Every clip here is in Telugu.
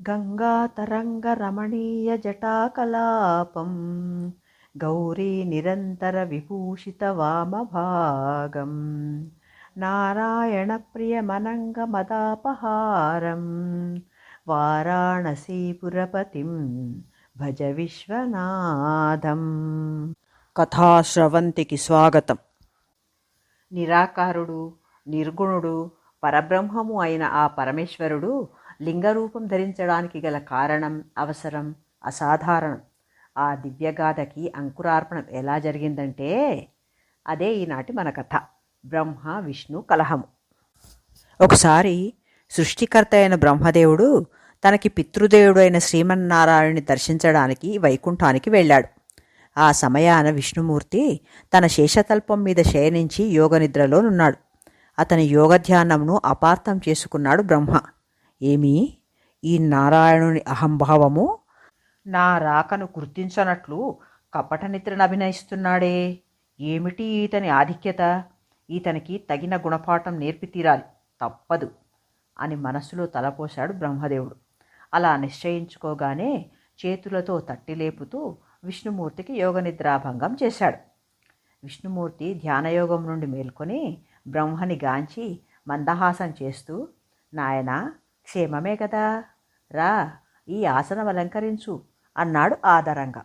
गङ्गातरङ्गरमणीयजटाकलापं गौरी निरन्तरविभूषितवामभागं नारायणप्रियमनङ्गमदापहारं वाराणसीपुरपतिं భజ విశ్వనాథం కథాశ్రవంతికి స్వాగతం నిరాకారుడు నిర్గుణుడు పరబ్రహ్మము అయిన ఆ పరమేశ్వరుడు లింగరూపం ధరించడానికి గల కారణం అవసరం అసాధారణం. ఆ దివ్యగాథకి అంకురార్పణం ఎలా జరిగిందంటే అదే ఈనాటి మన కథ. బ్రహ్మ విష్ణు కలహము. ఒకసారి సృష్టికర్త అయిన బ్రహ్మదేవుడు తనకి పితృదేవుడైన శ్రీమన్నారాయణని దర్శించడానికి వైకుంఠానికి వెళ్ళాడు. ఆ సమయాన విష్ణుమూర్తి తన శేషతల్పం మీద శయనించి యోగనిద్రలోనున్నాడు అతని యోగధ్యానంను అపార్థం చేసుకున్నాడు బ్రహ్మ. ఏమి? ఈ నారాయణుని అహంభావము నా రాకను గుర్తించనట్లు కపట నిద్రను అభినయిస్తున్నాడే. ఏమిటి ఈతని ఆధిక్యత? ఈతనికి తగిన గుణపాఠం నేర్పి తీరాలి. తప్పదు అని మనసులో తలపోశాడు బ్రహ్మదేవుడు. అలా నిశ్చయించుకోగానే చేతులతో తట్టి లేపుతూ విష్ణుమూర్తికి యోగనిద్రాభంగం చేశాడు. విష్ణుమూర్తి ధ్యానయోగం నుండి మేల్కొని బ్రహ్మని గాంచి మందహాసం చేస్తూ నాయన క్షేమమే కదా. రా ఈ ఆసనం అలంకరించు అన్నాడు ఆదరంగా.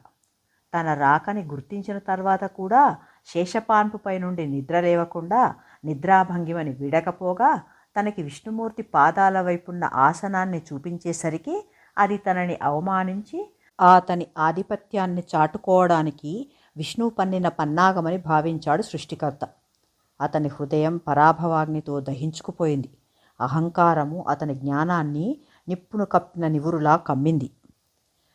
తన రాకని గుర్తించిన తర్వాత కూడా శేషపాన్పుపై నుండి నిద్ర లేవకుండా నిద్రాభంగిమని విడకపోగా తనకి విష్ణుమూర్తి పాదాల వైపున్న ఆసనాన్ని చూపించేసరికి అది తనని అవమానించి అతని ఆధిపత్యాన్ని చాటుకోవడానికి విష్ణు పన్నిన పన్నాగమని భావించాడు సృష్టికర్త. అతని హృదయం పరాభవాగ్నితో దహించుకుపోయింది. అహంకారము అతని జ్ఞానాన్ని నిప్పును కప్పిన నివురులా కమ్మింది.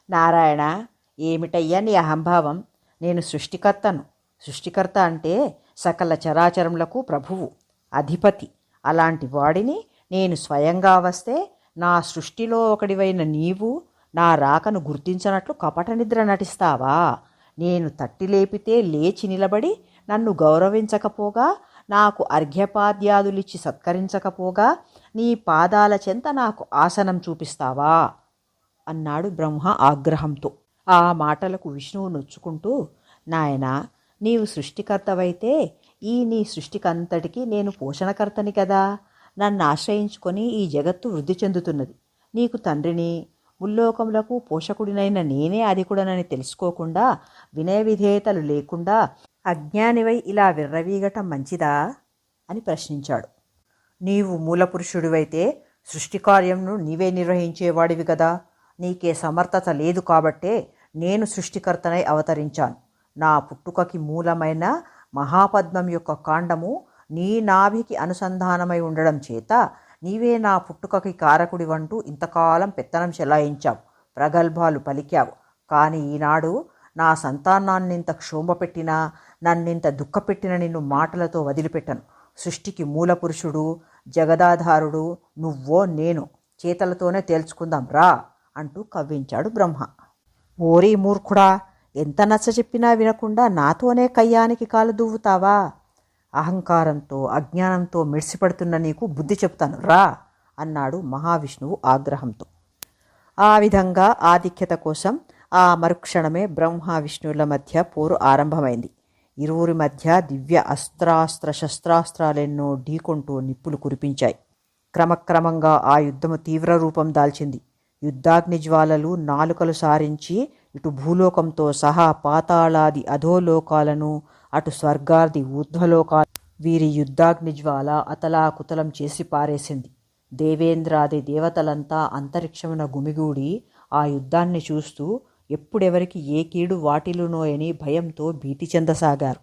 నారాయణ ఏమిటయ్యా నీ అహంభావం? నేను సృష్టికర్తను. సృష్టికర్త అంటే సకల చరాచరములకు ప్రభువు అధిపతి. అలాంటి వాడిని నేను స్వయంగా వస్తే నా సృష్టిలో ఒకడివైన నీవు నా రాకను గుర్తించనట్లు కపట నిద్ర నటిస్తావా? నేను తట్టి లేపితే లేచి నిలబడి నన్ను గౌరవించకపోగా నాకు అర్ఘ్యపాద్యాదులిచ్చి సత్కరించకపోగా నీ పాదాల చెంత నాకు ఆసనం చూపిస్తావా? అన్నాడు బ్రహ్మ ఆగ్రహంతో. ఆ మాటలకు విష్ణువు నొచ్చుకుంటూ నాయనా నీవు సృష్టికర్తవైతే ఈ నీ సృష్టికంతటికీ నేను పోషణకర్తని కదా? నన్ను ఆశ్రయించుకొని ఈ జగత్తు వృద్ధి చెందుతున్నది. నీకు తండ్రిని ముల్లోకములకు పోషకుడినైన నేనే అధికుడనని తెలుసుకోకుండా వినయ విధేయతలు లేకుండా అజ్ఞానివై ఇలా విర్రవీగటం మంచిదా? అని ప్రశ్నించాడు. నీవు మూలపురుషుడివైతే సృష్టికార్యంను నీవే నిర్వహించేవాడివి కదా నీకే సమర్థత లేదు కాబట్టే నేను సృష్టికర్తనై అవతరించాను. నా పుట్టుకకి మూలమైన మహాపద్మం యొక్క కాండము నీ నాభికి అనుసంధానమై ఉండడం చేత నీవే నా పుట్టుకకి కారకుడి వంటూ ఇంతకాలం పెత్తనం చెలాయించావు ప్రగల్భాలు పలికావు. కానీ ఈనాడు నా సంతానాన్నింత క్షోభపెట్టినా నన్నింత దుఃఖపెట్టిన నిన్ను మాటలతో వదిలిపెట్టను. సృష్టికి మూలపురుషుడు జగదాధారుడు నువ్వో నేను చేతలతోనే తేల్చుకుందాం రా అంటూ కవ్వించాడు బ్రహ్మ. ఓరీ మూర్ఖుడా ఎంత నచ్చ చెప్పినా వినకుండా నాతోనే కయ్యానికి కాలు దువ్వుతావా? అహంకారంతో అజ్ఞానంతో మెడిసిపడుతున్న నీకు బుద్ధి చెప్తాను రా అన్నాడు మహావిష్ణువు ఆగ్రహంతో. ఆ విధంగా ఆధిక్యత కోసం ఆ మరుక్షణమే బ్రహ్మ విష్ణువుల మధ్య పోరు ఆరంభమైంది. ఇరువురి మధ్య దివ్య అస్త్రాస్త్ర శస్త్రాస్త్రాలెన్నో ఢీకొంటూ నిప్పులు కురిపించాయి. క్రమక్రమంగా ఆ యుద్ధము తీవ్ర రూపం దాల్చింది. యుద్ధాగ్ని జ్వాలలు నాలుకలు సారించి ఇటు భూలోకంతో సహా పాతాళాది అధోలోకాలను అటు స్వర్గాది ఊర్ధ్వలోకా వీరి యుద్ధాగ్ని జ్వాల అతలాకుతలం చేసి పారేసింది. దేవేంద్రాది దేవతలంతా అంతరిక్షమున గుమిగూడి ఆ యుద్ధాన్ని చూస్తూ ఎప్పుడెవరికి ఏ కీడు వాటిలునోయని భయంతో భీతి చెందసాగారు.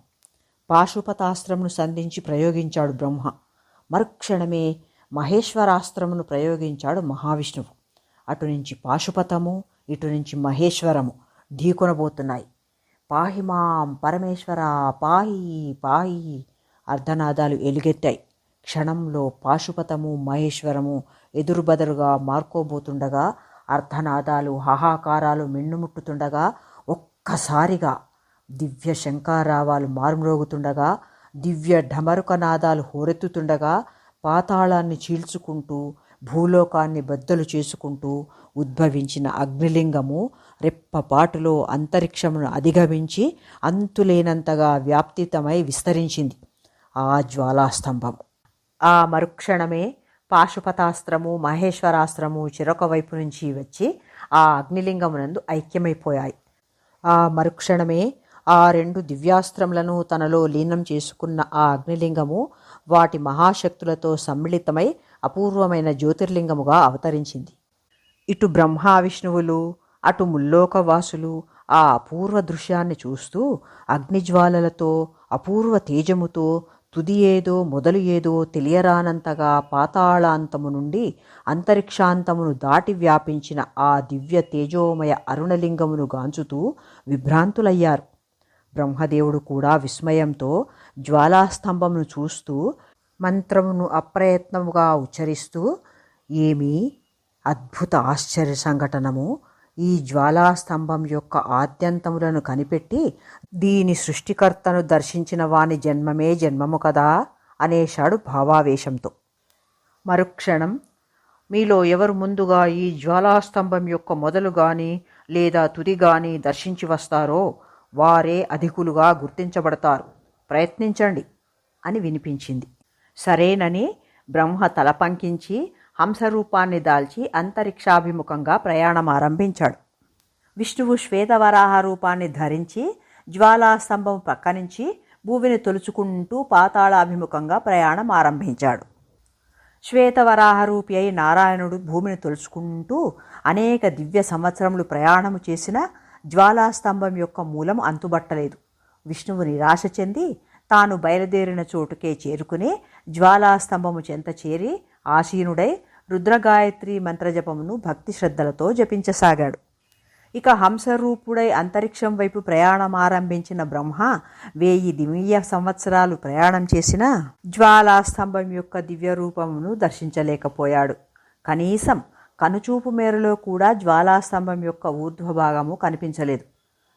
పాశుపతాస్త్రమును సంధించి ప్రయోగించాడు బ్రహ్మ. మరుక్షణమే మహేశ్వరాస్త్రమును ప్రయోగించాడు మహావిష్ణువు. అటు నుంచి పాశుపతము ఇటు నుంచి మహేశ్వరము ఢీకొనబోతున్నాయి. పాహి మాం పరమేశ్వర పాయి పాయి అర్ధనాదాలు ఎలుగెత్తాయి. క్షణంలో పాశుపతము మహేశ్వరము ఎదురుబెదరుగా మార్కోబోతుండగా అర్ధనాదాలు హాహాకారాలు మిన్నుముట్టుతుండగా ఒక్కసారిగా దివ్య శంకారావాలు మారుమ్రోగుతుండగా దివ్య ఢమరుక నాదాలు హోరెత్తుతుండగా పాతాళాన్ని చీల్చుకుంటూ భూలోకాన్ని బద్దలు చేసుకుంటూ ఉద్భవించిన అగ్నిలింగము రెప్పపాటులో అంతరిక్షమును అధిగమించి అంతులేనంతగా వ్యాప్తితమై విస్తరించింది. ఆ జ్వాలాస్తంభం ఆ మరుక్షణమే పాశుపతాస్త్రము మహేశ్వరాస్త్రము చిరొక వైపు నుంచి వచ్చి ఆ అగ్నిలింగమునందు ఐక్యమైపోయాయి. ఆ మరుక్షణమే ఆ రెండు దివ్యాస్త్రములను తనలో లీనం చేసుకున్న ఆ అగ్నిలింగము వాటి మహాశక్తులతో సమ్మిళితమై అపూర్వమైన జ్యోతిర్లింగముగా అవతరించింది. ఇటు బ్రహ్మ విష్ణువులు అటు ముల్లోకవాసులు ఆ అపూర్వ దృశ్యాన్ని చూస్తూ అగ్నిజ్వాలలతో అపూర్వ తేజముతో తుది ఏదో మొదలు ఏదో తెలియరానంతగా పాతాళాంతము నుండి అంతరిక్షాంతమును దాటి వ్యాపించిన ఆ దివ్య తేజోమయ అరుణలింగమును గాంచుతూ విభ్రాంతులయ్యారు. బ్రహ్మదేవుడు కూడా విస్మయంతో జ్వాలాస్తంభమును చూస్తూ మంత్రమును అప్రయత్నముగా ఉచ్చరిస్తూ ఏమి అద్భుత ఆశ్చర్య సంఘటనము? ఈ జ్వాలాస్తంభం యొక్క ఆద్యంతములను కనిపెట్టి దీని సృష్టికర్తను దర్శించిన వాని జన్మమే జన్మము కదా అనేశాడు భావావేశంతో. మరుక్షణం మీలో ఎవరు ముందుగా ఈ జ్వాలాస్తంభం యొక్క మొదలు గాని లేదా తుది గాని దర్శించి వస్తారో వారే అధికులుగా గుర్తించబడతారు. ప్రయత్నించండి అని వినిపించింది. సరేనని బ్రహ్మ తలపంకించి హంసరూపాన్ని దాల్చి అంతరిక్షాభిముఖంగా ప్రయాణం ఆరంభించాడు. విష్ణువు శ్వేతవరాహ రూపాన్ని ధరించి జ్వాలాస్తంభం ప్రక్క నుంచి భూమిని తొలుచుకుంటూ పాతాళాభిముఖంగా ప్రయాణం ఆరంభించాడు. శ్వేతవరాహరూపి అయి నారాయణుడు భూమిని తొలుచుకుంటూ అనేక దివ్య సంవత్సరములు ప్రయాణము చేసిన జ్వాలాస్తంభం యొక్క మూలం అంతుబట్టలేదు. విష్ణువు నిరాశ చెంది తాను బయలుదేరిన చోటుకే చేరుకుని జ్వాలాస్తంభము చెంత చేరి ఆసీనుడై రుద్రగాయత్రి మంత్రజపమును భక్తి శ్రద్ధలతో జపించసాగాడు. ఇక హంసరూపుడై అంతరిక్షం వైపు ప్రయాణం ఆరంభించిన బ్రహ్మ వేయి దివ్య సంవత్సరాలు ప్రయాణం చేసినా జ్వాలాస్తంభం యొక్క దివ్య రూపమును దర్శించలేకపోయాడు. కనీసం కనుచూపు మేరలో కూడా జ్వాలాస్తంభం యొక్క ఊర్ధ్వభాగము కనిపించలేదు.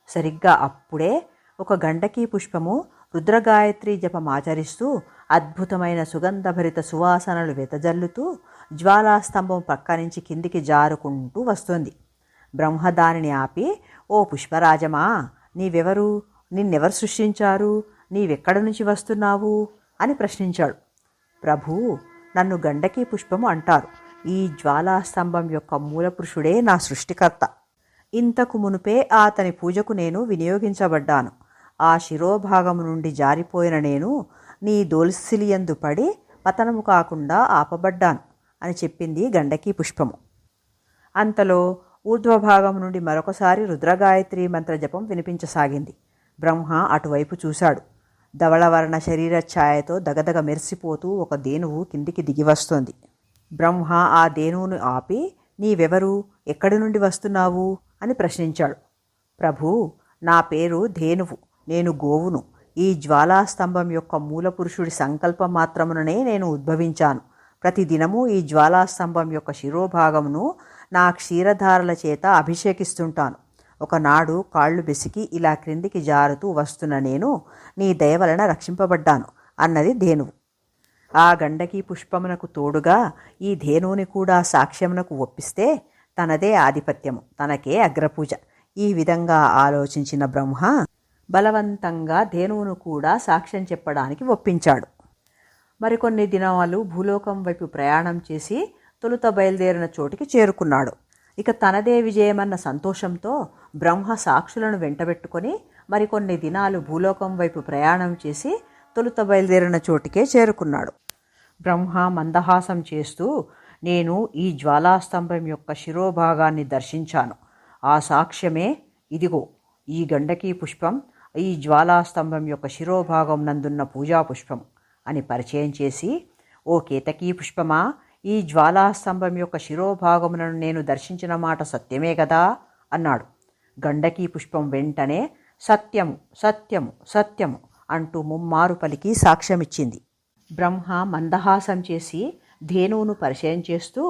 సరిగ్గా అప్పుడే ఒక గండకీ పుష్పము రుద్రగాయత్రి జపం ఆచరిస్తూ అద్భుతమైన సుగంధభరిత సువాసనలు వెతజల్లుతూ జ్వాలాస్తంభం పక్క నుంచి కిందికి జారుకుంటూ వస్తుంది. బ్రహ్మ దానిని ఆపి ఓ పుష్పరాజమా నీవెవరు? నిన్నెవరు సృష్టించారు? నీవెక్కడి నుంచి వస్తున్నావు? అని ప్రశ్నించాడు. ప్రభు నన్ను గండకీ పుష్పము అంటారు. ఈ జ్వాలాస్తంభం యొక్క మూలపురుషుడే నా సృష్టికర్త. ఇంతకు మునుపే అతని పూజకు నేను వినియోగించబడ్డాను. ఆ శిరోభాగము నుండి జారిపోయిన నేను నీ దోల్సిలియందు పడి పతనము కాకుండా ఆపబడ్డాను అని చెప్పింది గండకీ పుష్పము. అంతలో ఊర్ధ్వభాగం నుండి మరొకసారి రుద్రగాయత్రి మంత్ర జపం వినిపించసాగింది. బ్రహ్మ అటువైపు చూశాడు. ధవళవర్ణ శరీర ఛాయతో దగదగ మెరిసిపోతూ ఒక దేనువు కిందికి దిగి వస్తోంది బ్రహ్మ ఆ దేనువును ఆపి నీవెవరు? ఎక్కడి నుండి వస్తున్నావు? అని ప్రశ్నించాడు. ప్రభు నా పేరు ధేనువు నేను గోవును. ఈ జ్వాలాస్తంభం యొక్క మూలపురుషుడి సంకల్ప మాత్రముననే నేను ఉద్భవించాను. ప్రతిదినము ఈ జ్వాలాస్తంభం యొక్క శిరోభాగమును నా క్షీరధారల చేత అభిషేకిస్తుంటాను. ఒకనాడు కాళ్ళు బెసికి ఇలా క్రిందికి జారుతూ వస్తున్న నేను నీ దయవలన రక్షింపబడ్డాను అన్నది ధేనువు. ఆ గండకి పుష్పమునకు తోడుగా ఈ ధేనువుని కూడా సాక్ష్యమునకు ఒప్పిస్తే తనదే ఆధిపత్యము తనకే అగ్రపూజ. ఈ విధంగా ఆలోచించిన బ్రహ్మ బలవంతంగా ధేనువును కూడా సాక్ష్యం చెప్పడానికి ఒప్పించాడు. మరికొన్ని దినాలు భూలోకం వైపు ప్రయాణం చేసి తొలుత బయలుదేరిన చోటికి చేరుకున్నాడు. ఇక తనదే విజయమన్న సంతోషంతో బ్రహ్మ సాక్షులను వెంటబెట్టుకొని మరికొన్ని దినాలు భూలోకం వైపు ప్రయాణం చేసి తొలుత బయలుదేరిన చోటికే చేరుకున్నాడు. బ్రహ్మ మందహాసం చేస్తూ నేను ఈ జ్వాలాస్తంభం యొక్క శిరోభాగాన్ని దర్శించాను. ఆ సాక్ష్యమే ఇదిగో ఈ గండకీ పుష్పం ఈ జ్వాలాస్తంభం యొక్క శిరోభాగం నందున్న పూజా పుష్పం అని పరిచయం చేసి ఓ కేతకీ పుష్పమా ఈ జ్వాలాస్తంభం యొక్క శిరోభాగములను నేను దర్శించిన మాట సత్యమే కదా అన్నాడు. గండకీ పుష్పం వెంటనే సత్యము సత్యము సత్యము అంటూ ముమ్మారు పలికి సాక్ష్యమిచ్చింది. బ్రహ్మ మందహాసం చేసి ధేనువును పరిచయం చేస్తూ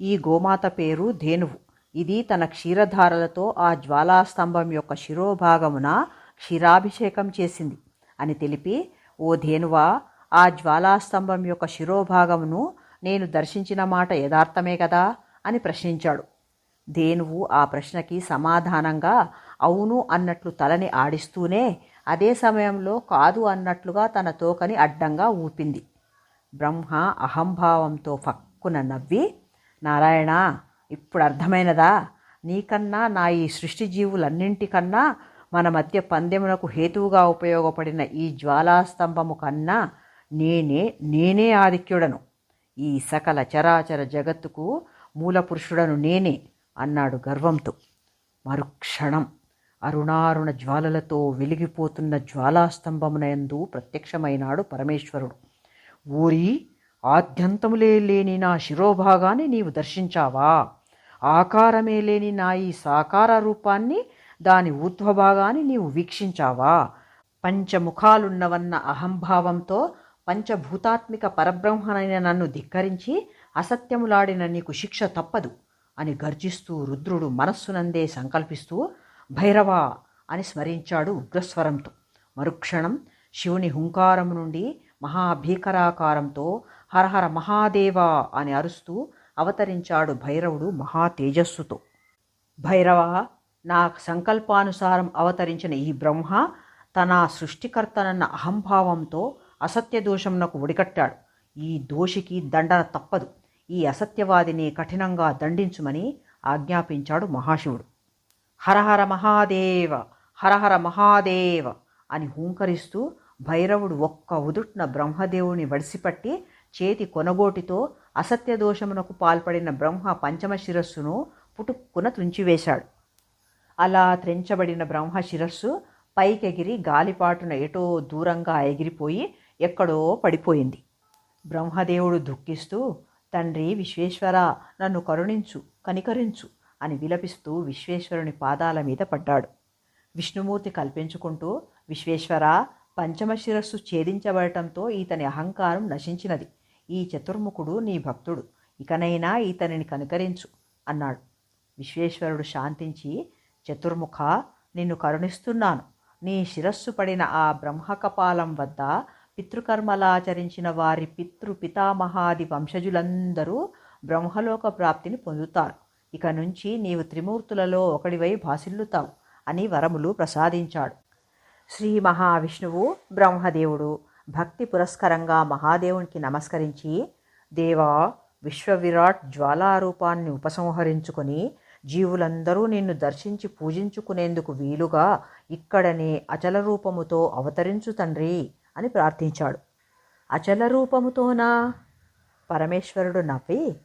ఈ గోమాత పేరు ధేనువు. ఇది తన క్షీరధారలతో ఆ జ్వాలాస్తంభం యొక్క శిరోభాగమున క్షీరాభిషేకం చేసింది అని తెలిపి ఓ ధేనువా ఆ జ్వాలాస్తంభం యొక్క శిరోభాగమును నేను దర్శించిన మాట యథార్థమే కదా? అని ప్రశ్నించాడు. ధేనువు ఆ ప్రశ్నకి సమాధానంగా అవును అన్నట్లు తలని ఆడిస్తూనే అదే సమయంలో కాదు అన్నట్లుగా తన తోకని అడ్డంగా ఊపింది. బ్రహ్మ అహంభావంతో ఫక్కున నవ్వి నారాయణ ఇప్పుడు అర్థమైనదా? నీకన్నా నా ఈ సృష్టి జీవులన్నింటికన్నా మన మధ్య పందెమునకు హేతువుగా ఉపయోగపడిన ఈ జ్వాలాస్తంభము కన్నా నేనే నేనే ఆధిక్యుడను. ఈ సకల చరాచర జగత్తుకు మూలపురుషుడను నేనే అన్నాడు గర్వంతో. మరుక్షణం అరుణారుణ జ్వాలలతో వెలిగిపోతున్న జ్వాలాస్తంభమునందు ప్రత్యక్షమైనాడు పరమేశ్వరుడు. ఊరి ఆద్యంతములే లేని నా శిరోభాగాన్ని నీవు దర్శించావా? ఆకారమే లేని నా ఈ సాకార రూపాన్ని దాని ఊర్ధ్వభాగాన్ని నీవు వీక్షించావా? పంచముఖాలున్నవన్న అహంభావంతో పంచభూతాత్మిక పరబ్రహ్మనైన నన్ను ధిక్కరించి అసత్యములాడిన నీకు శిక్ష తప్పదు అని గర్జిస్తూ రుద్రుడు మనస్సునందే సంకల్పిస్తూ భైరవా అని స్మరించాడు ఉగ్రస్వరంతో. మరుక్షణం శివుని హుంకారం నుండి మహాభీకరాకారంతో హరహర మహాదేవా అని అరుస్తూ అవతరించాడు భైరవుడు మహా తేజస్సుతో. భైరవ నా సంకల్పానుసారం అవతరించిన ఈ బ్రహ్మ తన సృష్టికర్తనన్న అహంభావంతో అసత్య దోషంనకు ఒడికట్టాడు ఈ దోషికి దండన తప్పదు. ఈ అసత్యవాదిని కఠినంగా దండించుమని ఆజ్ఞాపించాడు మహాశివుడు. హరహర మహాదేవ హరహర మహాదేవ అని హూంకరిస్తూ భైరవుడు ఒక్క ఉదుట్న బ్రహ్మదేవుని వడిసిపట్టి చేతి కొనగోటితో అసత్య దోషమునకు పాల్పడిన బ్రహ్మ పంచమ శిరస్సును పుటుక్కున తుంచివేశాడు. అలా త్రెంచబడిన బ్రహ్మ శిరస్సు పైకెగిరి గాలిపాటున ఎటో దూరంగా ఎగిరిపోయి ఎక్కడో పడిపోయింది. బ్రహ్మదేవుడు దుఃఖిస్తూ తండ్రి విశ్వేశ్వర నన్ను కరుణించు కనికరించు అని విలపిస్తూ విశ్వేశ్వరుని పాదాల మీద పడ్డాడు. విష్ణుమూర్తి కల్పించుకుంటూ విశ్వేశ్వర పంచమ శిరస్సు ఛేదించబడటంతో ఈతని అహంకారం నశించినది. ఈ చతుర్ముఖుడు నీ భక్తుడు. ఇకనైనా ఈతనిని కనుకరించు అన్నాడు. విశ్వేశ్వరుడు శాంతించి చతుర్ముఖ నిన్ను కరుణిస్తున్నాను. నీ శిరస్సు పడిన ఆ బ్రహ్మకపాలం వద్ద పితృకర్మలాచరించిన వారి పితృ పితామహాది వంశజులందరూ బ్రహ్మలోక ప్రాప్తిని పొందుతారు. ఇక నుంచి నీవు త్రిమూర్తులలో ఒకడివై భాసిల్లుతావు అని వరములు ప్రసాదించాడు. శ్రీ మహావిష్ణువు బ్రహ్మదేవుడు భక్తి పురస్కరంగా మహాదేవునికి నమస్కరించి దేవా విశ్వవిరాట్ జ్వాలారూపాన్ని ఉపసంహరించుకొని జీవులందరూ నిన్ను దర్శించి పూజించుకునేందుకు వీలుగా ఇక్కడనే అచల రూపముతో అవతరించు తండ్రి అని ప్రార్థించాడు. అచల రూపముతోనా? పరమేశ్వరుడు నవ్వి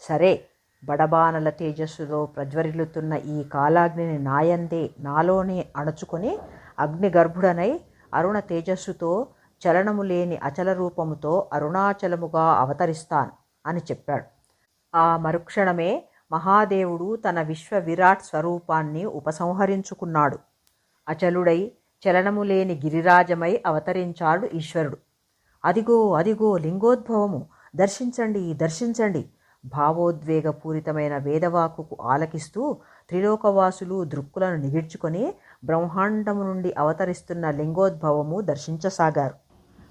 సరే బడబానల తేజస్సులో ప్రజ్వరిల్లుతున్న ఈ కాలాగ్నిని నాయందే నాలోనే అణుచుకొని అగ్నిగర్భుడనై అరుణ తేజస్సుతో చలనము లేని అచల రూపముతో అరుణాచలముగా అవతరిస్తాను అని చెప్పాడు. ఆ మరుక్షణమే మహాదేవుడు తన విశ్వ విరాట్ స్వరూపాన్ని ఉపసంహరించుకున్నాడు. అచలుడై చలనము లేని గిరిరాజమై అవతరించాడు ఈశ్వరుడు. అదిగో అదిగో లింగోద్భవము దర్శించండి దర్శించండి భావోద్వేగపూరితమైన వేదవాకుకు ఆలకిస్తూ త్రిలోకవాసులు దృక్కులను నిగిడ్చుకొని బ్రహ్మాండము నుండి అవతరిస్తున్న లింగోద్భవము దర్శించసాగారు.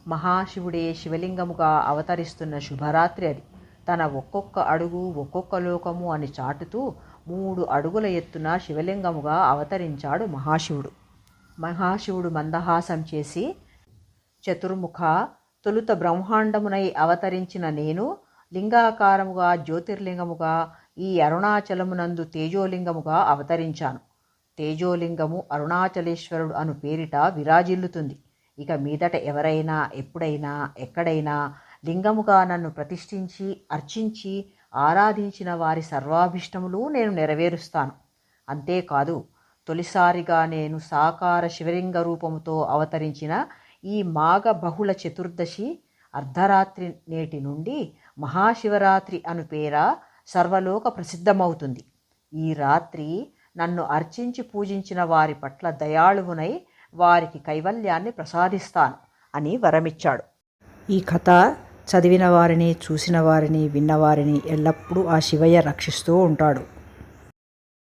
మహాశివుడే శివలింగముగా అవతరిస్తున్న శుభరాత్రి అది. తన ఒక్కొక్క అడుగు ఒక్కొక్క లోకము అని చాటుతూ మూడు అడుగుల ఎత్తున శివలింగముగా అవతరించాడు మహాశివుడు. మహాశివుడు మందహాసం చేసి చతుర్ముఖ తొలుత బ్రహ్మాండమునై అవతరించిన నేను లింగాకారముగా జ్యోతిర్లింగముగా ఈ అరుణాచలమునందు తేజోలింగముగా అవతరించాను. తేజోలింగము అరుణాచలేశ్వరుడు అను పేరిట విరాజిల్లుతుంది. ఇక మీదట ఎవరైనా ఎప్పుడైనా ఎక్కడైనా లింగముగా నన్ను ప్రతిష్ఠించి అర్చించి ఆరాధించిన వారి సర్వాభిష్టములు నేను నెరవేరుస్తాను. అంతేకాదు తొలిసారిగా నేను సాకార శివలింగ రూపముతో అవతరించిన ఈ మాఘ బహుళ చతుర్దశి అర్ధరాత్రి నేటి నుండి మహాశివరాత్రి అను పేర సర్వలోక ప్రసిద్ధమవుతుంది. ఈ రాత్రి నన్ను అర్చించి పూజించిన వారి పట్ల దయాళువునై వారికి కైవల్యాన్ని ప్రసాదిస్తాను అని వరమిచ్చాడు. ఈ కథ చదివిన వారిని చూసిన వారిని విన్నవారిని ఎల్లప్పుడూ ఆ శివయ్య రక్షిస్తూ ఉంటాడు.